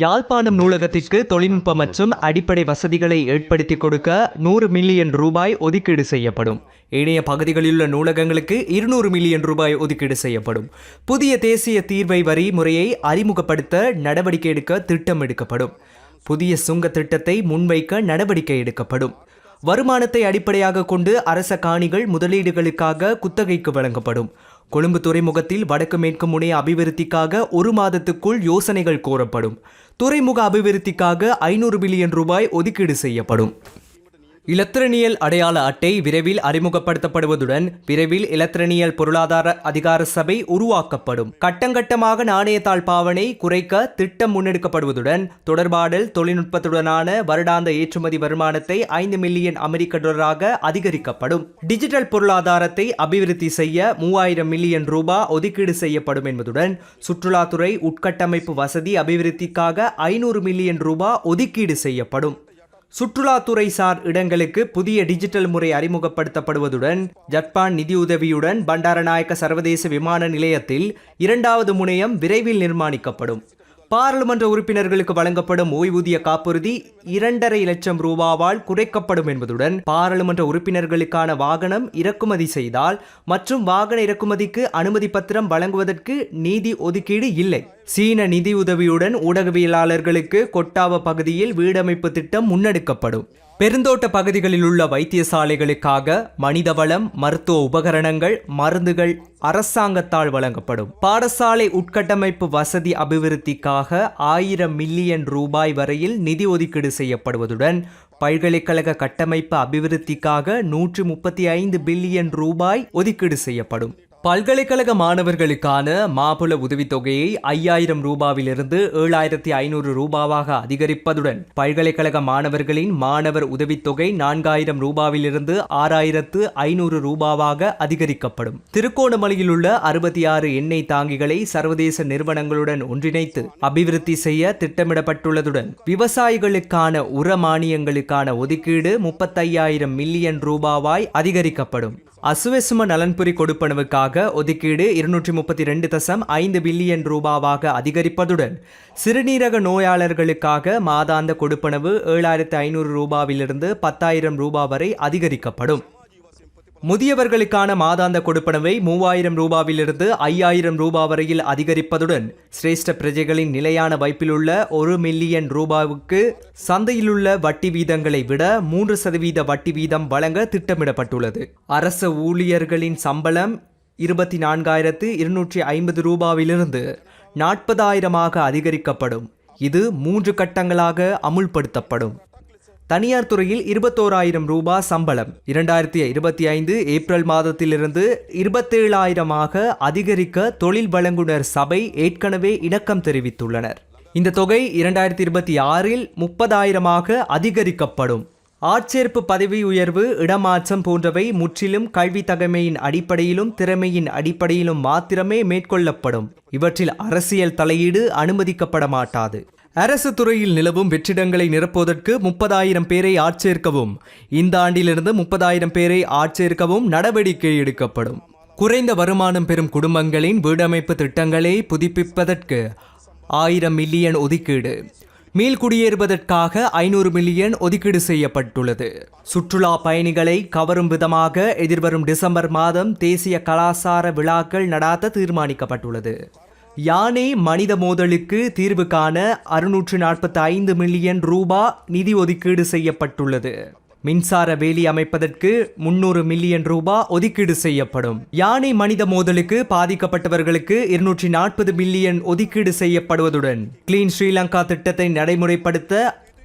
யாழ்ப்பாணம் நூலகத்திற்கு தொழில்நுட்ப மற்றும் அடிப்படை வசதிகளை ஏற்படுத்தி கொடுக்க நூறு மில்லியன் ரூபாய் ஒதுக்கீடு செய்யப்படும். ஏனைய பகுதிகளிலுள்ள நூலகங்களுக்கு இருநூறு மில்லியன் ரூபாய் ஒதுக்கீடு செய்யப்படும். புதிய தேசிய தீர்வை வரி முறையை அறிமுகப்படுத்த நடவடிக்கை எடுக்க திட்டம் எடுக்கப்படும். புதிய சுங்க திட்டத்தை முன்வைக்க நடவடிக்கை எடுக்கப்படும். வருமானத்தை அடிப்படையாக கொண்டு அரச காணிகள் முதலீடுகளுக்காக குத்தகைக்கு வழங்கப்படும். கொழும்பு துறைமுகத்தில் வடக்கு மேற்கு முனைய அபிவிருத்திக்காக ஒரு மாதத்துக்குள் யோசனைகள் கோரப்படும். துறைமுக அபிவிருத்திக்காக ஐநூறு பில்லியன் ரூபாய் ஒதுக்கீடு செய்யப்படும். இலத்திரனியல் அடையாள அட்டை விரைவில் அறிமுகப்படுத்தப்படுவதுடன் விரைவில் இலத்திரனியல் பொருளாதார அதிகார சபை உருவாக்கப்படும். கட்டங்கட்டமாக நாணயத்தாள் பாவனை குறைக்க திட்டம் முன்னெடுக்கப்படுவதுடன் தொடர்பாடல் தொழில்நுட்பத்துடனான வருடாந்த ஏற்றுமதி வருமானத்தை ஐந்து மில்லியன் அமெரிக்க டாலராக அதிகரிக்கப்படும். டிஜிட்டல் பொருளாதாரத்தை அபிவிருத்தி செய்ய மூவாயிரம் மில்லியன் ரூபாய் ஒதுக்கீடு செய்யப்படும் என்பதுடன் சுற்றுலாத்துறை உட்கட்டமைப்பு வசதி அபிவிருத்திக்காக ஐநூறு மில்லியன் ரூபாய் ஒதுக்கீடு செய்யப்படும். சுற்றுலாத்துறை சார் இடங்களுக்கு புதிய டிஜிட்டல் முறை அறிமுகப்படுத்தப்படுவதுடன் ஜப்பான் நிதியுதவியுடன் பண்டாரநாயக்க சர்வதேச விமான நிலையத்தில் இரண்டாவது முனையம் விரைவில் நிர்மாணிக்கப்படும். பாராளுமன்ற உறுப்பினர்களுக்கு வழங்கப்படும் ஓய்வூதிய காப்புறுதி இரண்டரை லட்சம் ரூபாவால் குறைக்கப்படும் என்பதுடன் பாராளுமன்ற உறுப்பினர்களுக்கான வாகனம் இறக்குமதி செய்தால் மற்றும் வாகன இறக்குமதிக்கு அனுமதி பத்திரம் வழங்குவதற்கு நிதி ஒதுக்கீடு இல்லை. சீன நிதியுதவியுடன் ஊடகவியலாளர்களுக்கு கொட்டாவ பகுதியில் வீடமைப்பு திட்டம் முன்னெடுக்கப்படும். பெருந்தோட்ட பகுதிகளில் உள்ள வைத்தியசாலைகளுக்காக மனிதவளம் மருத்துவ உபகரணங்கள் மருந்துகள் அரசாங்கத்தால் வழங்கப்படும். பாடசாலை உட்கட்டமைப்பு வசதி அபிவிருத்திக்காக ஆயிரம் மில்லியன் ரூபாய் வரையில் நிதி ஒதுக்கீடு செய்யப்படுவதுடன் பல்கலைக்கழக கட்டமைப்பு அபிவிருத்திக்காக நூற்று முப்பத்தி ஐந்து பில்லியன் ரூபாய் ஒதுக்கீடு செய்யப்படும். பல்கலைக்கழக மாணவர்களுக்கான மாபுல உதவித்தொகையை ஐயாயிரம் ரூபாவிலிருந்து ஏழாயிரத்தி ஐநூறு ரூபாவாக அதிகரிப்பதுடன் பல்கலைக்கழக மாணவர்களின் மாணவர் உதவித்தொகை நான்காயிரம் ரூபாவிலிருந்து ஆறாயிரத்து ஐநூறு ரூபாவாக அதிகரிக்கப்படும். திருக்கோணமலையில் உள்ள அறுபத்தி ஆறு எண்ணெய் தாங்கிகளை சர்வதேச நிறுவனங்களுடன் ஒன்றிணைத்து அபிவிருத்தி செய்ய திட்டமிடப்பட்டுள்ளதுடன் விவசாயிகளுக்கான உர மானியங்களுக்கான ஒதுக்கீடு முப்பத்தையாயிரம் மில்லியன் ரூபாவாய் அதிகரிக்கப்படும். அசுவசும நலன்புரி கொடுப்பனவுக்காக ஒதுக்கீடு இருநூற்றி முப்பத்தி ரெண்டு தசம் ஐந்து பில்லியன் ரூபாவாக அதிகரிப்பதுடன் சிறுநீரக நோயாளர்களுக்காக மாதாந்த கொடுப்பனவு ஏழாயிரத்து ஐநூறு ரூபாவிலிருந்து பத்தாயிரம் ரூபாய் வரை அதிகரிக்கப்படும். முதியவர்களுக்கான மாதாந்த கொடுப்பனவை மூவாயிரம் ரூபாவிலிருந்து ஐயாயிரம் ரூபா வரையில் அதிகரிப்பதுடன் சிரேஷ்ட பிரஜைகளின் நிலையான வைப்பிலுள்ள ஒரு மில்லியன் ரூபாவுக்கு சந்தையிலுள்ள வட்டி வீதங்களை விட மூன்று சதவீத வட்டி வீதம் வழங்க திட்டமிடப்பட்டுள்ளது. அரச ஊழியர்களின் சம்பளம் இருபத்தி நான்காயிரத்து இருநூற்றி ஐம்பது ரூபாவிலிருந்து நாற்பதாயிரமாக அதிகரிக்கப்படும். இது மூன்று கட்டங்களாக அமுல்படுத்தப்படும். தனியார் துறையில் இருபத்தோராயிரம் ரூபாய் சம்பளம். இரண்டாயிரத்தி இருபத்தி ஐந்து ஏப்ரல் மாதத்திலிருந்து இருபத்தேழாயிரமாக அதிகரிக்க தொழில் வழங்குனர் சபை ஏற்கனவே இணக்கம் தெரிவித்துள்ளனர். இந்த தொகை இரண்டாயிரத்தி இருபத்தி ஆறில் முப்பதாயிரமாக அதிகரிக்கப்படும். ஆட்சேர்ப்பு பதவி உயர்வு இடமாற்றம் போன்றவை முற்றிலும் கல்வி தகமையின் அடிப்படையிலும் திறமையின் அடிப்படையிலும் மாத்திரமே மேற்கொள்ளப்படும். இவற்றில் அரசியல் தலையீடு அனுமதிக்கப்பட மாட்டாது அரசு துறையில் நிலவும் வெற்றிடங்களை நிரப்புவதற்கு முப்பதாயிரம் பேரை ஆட்சேர்க்கவும். இந்த ஆண்டிலிருந்து முப்பதாயிரம் பேரை ஆட்சேர்க்கவும் நடவடிக்கை எடுக்கப்படும். குறைந்த வருமானம் பெறும் குடும்பங்களின் வீடமைப்பு திட்டங்களை புதுப்பிப்பதற்கு ஆயிரம் மில்லியன் ஒதுக்கீடு. மீள்குடியேறுவதற்காக ஐநூறு மில்லியன் ஒதுக்கீடு செய்யப்பட்டுள்ளது. சுற்றுலா பயணிகளை கவரும் விதமாக எதிர்வரும் டிசம்பர் மாதம் தேசிய கலாசார விழாக்கள் நடாத்த தீர்மானிக்கப்பட்டுள்ளது. யானை மனித மோதலுக்கு தீர்வு காண அறுநூற்று நாற்பத்தி ஐந்து மில்லியன் ரூபா நிதி ஒதுக்கீடு செய்யப்பட்டுள்ளது. மின்சார வேலி அமைப்பதற்கு முன்னூறு மில்லியன் ரூபா ஒதுக்கீடு செய்யப்படும். யானை மனித மோதலுக்கு பாதிக்கப்பட்டவர்களுக்கு இருநூற்றி நாற்பது மில்லியன் ஒதுக்கீடு செய்யப்படுவதுடன் கிளீன் ஸ்ரீலங்கா திட்டத்தை நடைமுறைப்படுத்த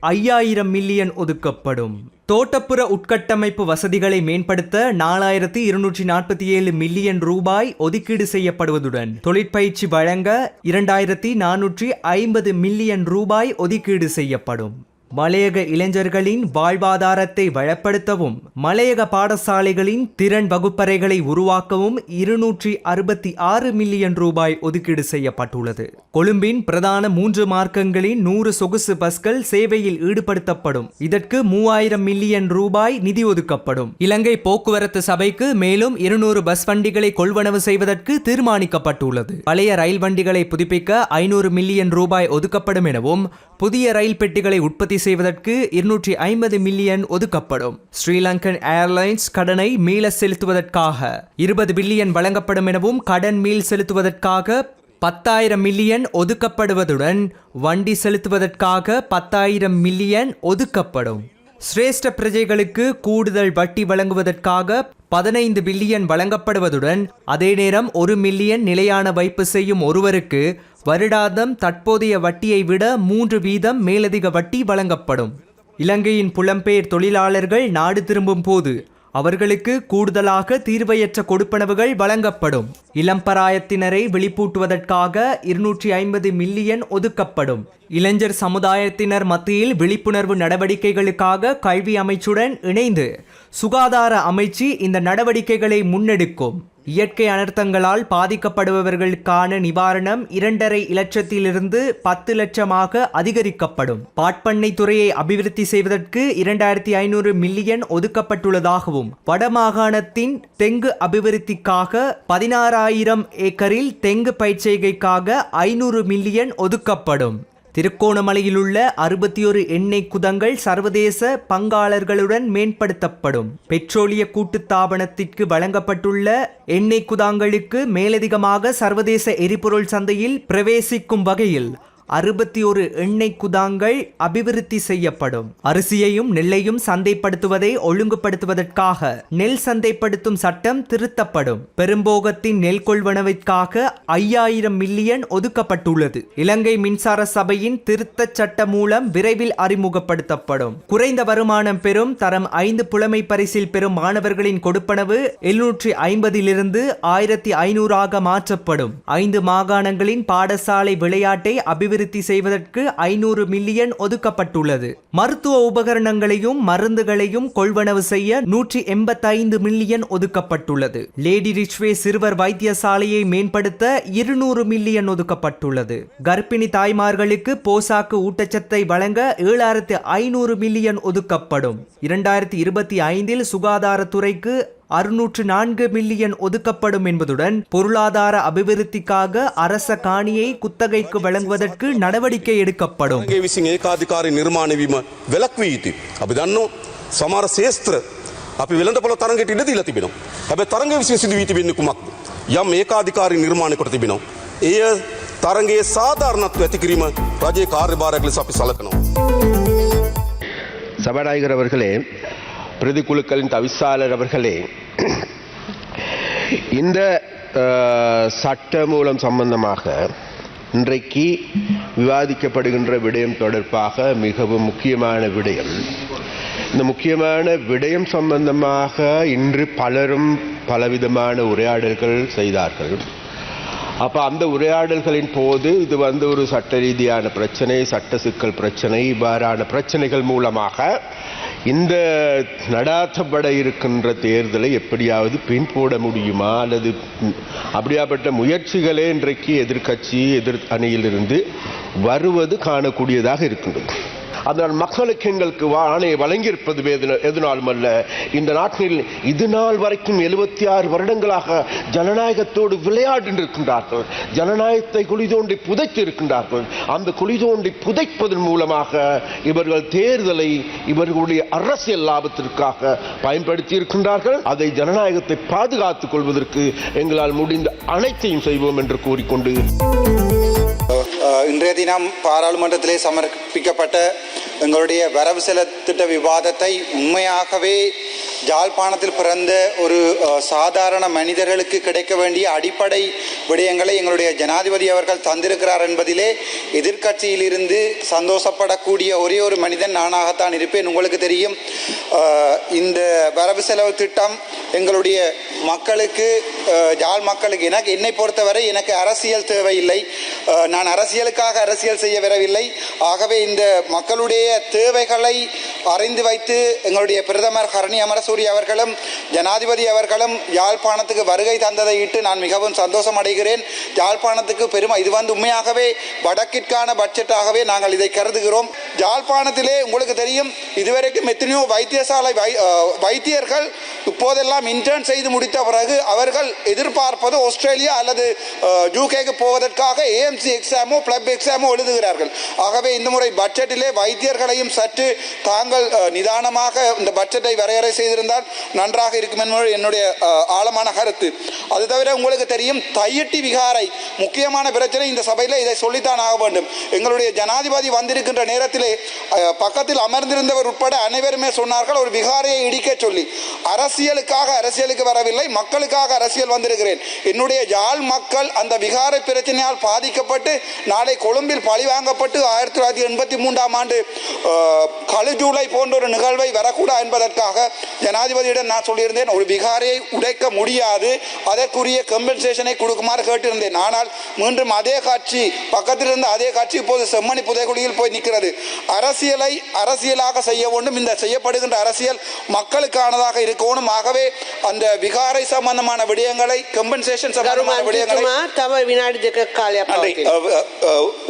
ஐயாயிரம் மில்லியன் ஒதுக்கப்படும். தோட்டப்புற உட்கட்டமைப்பு வசதிகளை மேம்படுத்த நாலாயிரத்தி இருநூற்றி நாற்பத்தி ஏழு மில்லியன் ரூபாய் ஒதுக்கீடு செய்யப்படுவதுடன் தொழிற்பயிற்சி வழங்க இரண்டாயிரத்தி நானூற்றி ஐம்பது மில்லியன் ரூபாய் ஒதுக்கீடு செய்யப்படும். மலையக இளைஞர்களின் வாழ்வாதாரத்தை வளப்படுத்தவும் மலையக பாடசாலைகளின் திறன் வகுப்பறைகளை உருவாக்கவும் இருநூற்றி அறுபத்தி ஆறு மில்லியன் ரூபாய் ஒதுக்கீடு செய்யப்பட்டுள்ளது. கொழும்பின் பிரதான மூன்று மார்க்கங்களின் நூறு சொகுசு பஸ்கள் சேவையில் ஈடுபடுத்தப்படும். இதற்கு மூவாயிரம் மில்லியன் ரூபாய் நிதி ஒதுக்கப்படும். இலங்கை போக்குவரத்து சபைக்கு மேலும் இருநூறு பஸ் வண்டிகளை கொள்வனவு செய்வதற்கு தீர்மானிக்கப்பட்டுள்ளது. பழைய ரயில் வண்டிகளை புதுப்பிக்க ஐநூறு மில்லியன் ரூபாய் ஒதுக்கப்படும் எனவும் புதிய ரயில் பெட்டிகளை உற்பத்தி செய்வதற்கு இருநூற்றி ஐம்பது மில்லியன் ஒதுக்கப்படும். ஸ்ரீலங்கன் ஏர்லைன்ஸ் கடனை மீள செலுத்துவதற்காக இருபது பில்லியன் வழங்கப்படும் எனவும் கடன் மீள் செலுத்துவதற்காக பத்தாயிரம் மில்லியன் ஒதுக்கப்படுவதுடன் வண்டி செலுத்துவதற்காக பத்தாயிரம் மில்லியன் ஒதுக்கப்படும். சிரேஷ்ட பிரஜைகளுக்கு கூடுதல் வட்டி வழங்குவதற்காக பதினைந்து பில்லியன் வழங்கப்படுவதுடன் அதே நேரம் ஒரு மில்லியன் நிலையான வைப்பு செய்யும் ஒருவருக்கு வருடாந்தம் தற்போதைய வட்டியை விட மூன்று வீதம் மேலதிக வட்டி வழங்கப்படும். இலங்கையின் புலம்பெயர் தொழிலாளர்கள் நாடு திரும்பும் போது அவர்களுக்கு கூடுதலாக தீர்வையற்ற கொடுப்பனவுகள் வழங்கப்படும். இளம்பராயத்தினரை வெளிப்பூட்டுவதற்காக இருநூற்றி ஐம்பது மில்லியன் ஒதுக்கப்படும். இளைஞர் சமுதாயத்தினர் மத்தியில் விழிப்புணர்வு நடவடிக்கைகளுக்காக கல்வி அமைச்சுடன் இணைந்து சுகாதார அமைச்சு இந்த நடவடிக்கைகளை முன்னெடுக்கும். இயற்கை அனர்த்தங்களால் பாதிக்கப்படுபவர்களுக்கான நிவாரணம் இரண்டரை இலட்சத்திலிருந்து பத்து லட்சமாக அதிகரிக்கப்படும். பாட்பண்ணை துறையை அபிவிருத்தி செய்வதற்கு இரண்டாயிரத்தி ஐநூறு மில்லியன் ஒதுக்கப்பட்டுள்ளதாகவும் வடமாகாணத்தின் தெங்கு அபிவிருத்திக்காக பதினாறாயிரம் ஏக்கரில் தெங்கு பயிற்சிகைக்காக ஐநூறு மில்லியன் ஒதுக்கப்படும். திருக்கோணமலையிலுள்ள அறுபத்தி ஒரு எண்ணெய் குதங்கள் சர்வதேச பங்காளர்களுடன் மேம்படுத்தப்படும். பெட்ரோலிய கூட்டுத்தாபனத்திற்கு வழங்கப்பட்டுள்ள எண்ணெய் குதாங்களுக்கு மேலதிகமாக சர்வதேச எரிபொருள் சந்தையில் பிரவேசிக்கும் வகையில் அறுபத்தி ஒரு எண்ணெய் குதாங்கள் அபிவிருத்தி செய்யப்படும். அரிசியையும் நெல்லையும் சந்தைப்படுத்துவதை ஒழுங்குபடுத்துவதற்காக நெல் சந்தைப்படுத்தும் சட்டம் திருத்தப்படும். பெரும்போகத்தின் நெல் கொள்வனவிற்காக ஐயாயிரம் மில்லியன் ஒதுக்கப்பட்டுள்ளது. இலங்கை மின்சார சபையின் திருத்தச் சட்ட மூலம் விரைவில் அறிமுகப்படுத்தப்படும். குறைந்த வருமானம் பெறும் தரம் ஐந்து புலமை பரிசில் பெறும் மாணவர்களின் கொடுப்பனவு எழுநூற்றி ஐம்பதிலிருந்து ஆயிரத்தி ஐநூறாக மாற்றப்படும். ஐந்து மாகாணங்களின் பாடசாலை விளையாட்டை அபிவிருத்தி செய்வதற்கு ஐநூறு மில்லியன் ஒதுக்கப்பட்டுள்ளது. மருத்துவ உபகரணங்களையும் மருந்துகளையும் கொள்வனவு செய்ய நூற்றி எண்பத்தைந்து மில்லியன் ஒதுக்கப்பட்டுள்ளது. லேடி ரிச்வே சிறுவர் வைத்தியசாலையை மேம்படுத்த இருநூறு மில்லியன் ஒதுக்கப்பட்டுள்ளது. கர்ப்பிணி தாய்மார்களுக்கு போசாக்கு ஊட்டச்சத்தை வழங்க ஏழாயிரத்து ஐநூறு மில்லியன் ஒதுக்கப்படும். இரண்டாயிரத்தி இருபத்தி ஐந்தில் சுகாதாரத்துறைக்கு அறுநூற்று நான்கு மில்லியன் ஒதுக்கப்படும் என்பதுடன் பொருளாதார அபிவிருத்திக்காக அரச காணியை குத்தகைக்கு வழங்குவதற்கு நடவடிக்கை எடுக்கப்படும் ගේ විසින් ඒකාධිකාරය නිර්මාණය වීම වැලක්විය යුතුයි. අපි දන්නෝ සමහර ශේස්ත්‍ර අපි වෙළඳ පොළ තරගට ඉඩ දීලා තිබෙනවා. හැබැයි තරගය විසින් සිදු වී තිබෙන්නේ කුමක්ද? යම් ඒකාධිකාරී නිර්මාණය කොට තිබෙනවා. එය තරගයේ සාධාරණත්වය ඇති කිරීම රජයේ කාර්යභාරයක් ලෙස අපි සලකනවා. சபாநாயகர் அவர்களே பிரதிக்குழுக்களின் தவிசாளர் அவர்களே இந்த சட்ட மூலம் சம்பந்தமாக இன்றைக்கு விவாதிக்கப்படுகின்ற விடயம் தொடர்பாக மிகவும் முக்கியமான விடயம். இந்த முக்கியமான விடயம் சம்பந்தமாக இன்று பலரும் பலவிதமான உரையாடல்கள் செய்தார்கள். அப்போ அந்த உரையாடல்களின் போது இது வந்து ஒரு சட்ட ரீதியான பிரச்சனை சட்ட சிக்கல் பிரச்சனை இவ்வாறான பிரச்சனைகள் மூலமாக இந்த நடாத்தப்பட இருக்கின்ற தேர்தலை எப்படியாவது பின்போட முடியுமா? அல்லது அப்படியாப்பட்ட முயற்சிகளே இன்றைக்கு எதிர்க்கட்சி எதிர் அணியிலிருந்து வருவது காணக்கூடியதாக இருக்கின்றது. அதனால் மக்களுக்கு எங்களுக்கு ஆணையை வழங்கியிருப்பது எதன- எதனாலும் அல்ல இந்த நாட்டில் இது நாள் வரைக்கும் எழுபத்தி ஆறு வருடங்களாக ஜனநாயகத்தோடு விளையாடி இருக்கின்றார்கள் ஜனநாயகத்தை குழி தோண்டி புதைத்து இருக்கின்றார்கள் அந்த குழி தோண்டி புதைப்பதன் மூலமாக இவர்கள் தேர்தலை இவர்களுடைய அரசியல் லாபத்திற்காக பயன்படுத்தி இருக்கின்றார்கள் அதை ஜனநாயகத்தை பாதுகாத்துக் கொள்வதற்கு எங்களால் முடிந்த அனைத்தையும் செய்வோம் என்று கூறிக்கொண்டு இன்றைய தினம் பாராளுமன்றத்திலே சமர்ப்பிக்கப்பட்ட எங்களுடைய வரவு செலத்திட்ட விவாதத்தை உண்மையாகவே ஜாழ்ப்பாணத்தில் பிறந்த ஒரு சாதாரண மனிதர்களுக்கு கிடைக்க வேண்டிய அடிப்படை விடயங்களை எங்களுடைய ஜனாதிபதி அவர்கள் தந்திருக்கிறார் என்பதிலே எதிர்க்கட்சியிலிருந்து சந்தோஷப்படக்கூடிய ஒரே ஒரு மனிதன் நானாகத்தான் இருப்பேன். உங்களுக்கு தெரியும் இந்த வரவு செலவு திட்டம் எங்களுடைய மக்களுக்கு ஜாழ் மக்களுக்கு எனக்கு என்னை பொறுத்தவரை எனக்கு அரசியல் தேவையில்லை. நான் அரசியலுக்காக அரசியல் செய்ய வரவில்லை. ஆகவே இந்த மக்களுடைய தேவைகளை அறிந்து வைத்து எங்களுடைய பிரதமர் ஹரணி அமரசூரி அவர்களும் ஜனாதிபதி அவர்களும் யாழ்ப்பாணத்துக்கு வருகை தந்ததை இட்டு நான் மிகவும் சந்தோஷம் அடைகிறேன் யாழ்ப்பாணத்துக்கு பெருமை இது வந்து உண்மையாகவே வடக்கிற்கான பட்ஜெட்டாகவே நாங்கள் இதை கருதுகிறோம். யாழ்ப்பாணத்திலே உங்களுக்கு தெரியும் இதுவரைக்கும் எத்தனையோ வைத்தியசாலை வை வைத்தியர்கள் இப்போதெல்லாம் இன்டர்ன் செய்து முடித்த பிறகு அவர்கள் எதிர்பார்ப்பது ஆஸ்திரேலியா அல்லது யூகேக்கு போவதற்காக ஏஎம்சி எக்ஸாமோ பிளப் எக்ஸாமோ எழுதுகிறார்கள். ஆகவே இந்த முறை பட்ஜெட்டிலே வைத்தியர்களையும் சற்று தாங்கள் அஹ், நிதானமாக இந்த பட்ஜெட்டை வரையறை செய்திருந்தால் நன்றாக இருக்கும் என்பது என்னுடைய ஆழமான கருத்து. அது தவிர உங்களுக்கு தெரியும் தையிட்டி விகாரை முக்கியமான பிரச்சனை இந்த சபையில் இதை சொல்லித்தான் ஆக வேண்டும். எங்களுடைய ஜனாதிபதி வந்திருக்கின்ற நேரத்திலே பக்கத்தில் அமர்ந்திருந்தவர் உட்பட அனைவருமே சொன்னார்கள் ஒரு விகாரையை இடிக்க சொல்லி. அரசியலுக்காக அரசியலுக்கு வரவில்லை மக்களுக்காக அரசியல் வந்திருக்கிறேன். என்னுடைய யாழ் மக்கள் அந்த விகாரை பிரச்சனையால் பாதிக்கப்பட்டு நாளை கொழும்பில் பழிவாங்கப்பட்டு ஆயிரத்தி தொள்ளாயிரத்தி எண்பத்தி மூன்றாம் ஆண்டு கழு ஜூலை இதை போன்ற ஒரு நிகழ்வை வரக்கூடாது என்பதற்காக ஜனாதிபதியிடம் நான் சொல்லியிருந்தேன். ஒரு விகாரையை உடைக்க முடியாது. அதற்குரிய கம்பன்சேஷனை கொடுக்குமாறு கேட்டிருந்தேன். ஆனால் மீண்டும் அதே காட்சி பக்கத்தில் இருந்த அதே காட்சி இப்போது செம்மணி புதைக்குழியில் போய் நிற்கிறது. அரசியலை அரசியலாக செய்ய வேண்டும். இந்த செய்யப்படுகின்ற அரசியல் மக்களுக்கானதாக இருக்கணும். ஆகவே அந்த விகாரை சம்பந்தமான விடயங்களை கம்பன்சேஷன் சம்பந்தமான விடயங்களை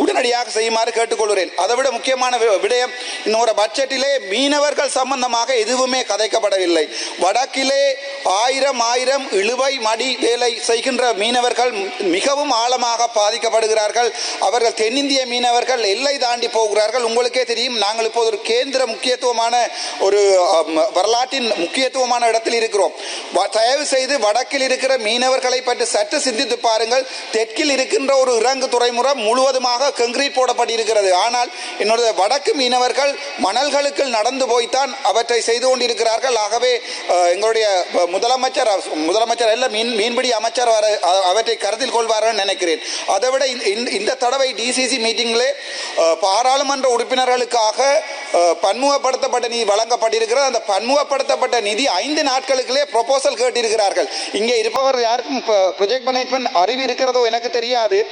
உடனடியாக செய்யுமாறு கேட்டுக்கொள்கிறேன். அதை விட முக்கியமான விடயம் இன்னொரு பட்ஜெட்டிலே மீனவர்கள் சம்பந்தமாக எதுவுமே கதைக்கப்படவில்லை. வடக்கிலே ஆயிரம் ஆயிரம் இழுவை மடி வேலை செய்கின்ற மீனவர்கள் மிகவும் ஆழமாக பாதிக்கப்படுகிறார்கள். அவர்கள் தென்னிந்திய மீனவர்கள் எல்லை தாண்டி போகிறார்கள். உங்களுக்கே தெரியும் நாங்கள் இப்போது ஒரு கேந்திர முக்கியத்துவமான ஒரு வரலாற்றின் முக்கியத்துவமான இடத்தில் இருக்கிறோம். வ- தயவு செய்து வடக்கில் இருக்கிற மீனவர்களை பற்றி சற்று சிந்தித்து பாருங்கள். தெற்கில் இருக்கின்ற ஒரு இறங்கு துறைமுறை முழுவதுமாக கங்கிரீட் போடப்பட்டிருக்கிறது. ஆனால் என்னுடைய வடக்கு மீனவர்கள் மணல்களுக்குள் நடந்து போய்த்தான் அவற்றை செய்து கொண்டிருக்கிறார்கள். ஆகவே எங்களுடைய முதலமைச்சர் முதலமைச்சர் அல்ல மீன் மீன்பிடி அமைச்சர் வர அவற்றை கருத்தில் கொள்வார்கள் நினைக்கிறேன். அதை விட இந்த- இந்த- தடவை டிசிசி மீட்டிங்கில் பாராளுமன்ற உறுப்பினர்களுக்காக பன்முகப்படுத்தப்பட்ட நிதி வழங்கப்பட்டிருக்கிறது. அந்த பன்முகப்படுத்தப்பட்ட நிதி ஐந்து நாட்களுக்குள்ளே ப்ரொபோசல் கேட்டிருக்கிறார்கள். இங்கே இருப்பவர் யாருக்கும் ப்ரொஜெக்ட் மேனேஜ்மெண்ட் அறிவு இருக்கிறதோ எனக்கு தெரியாது.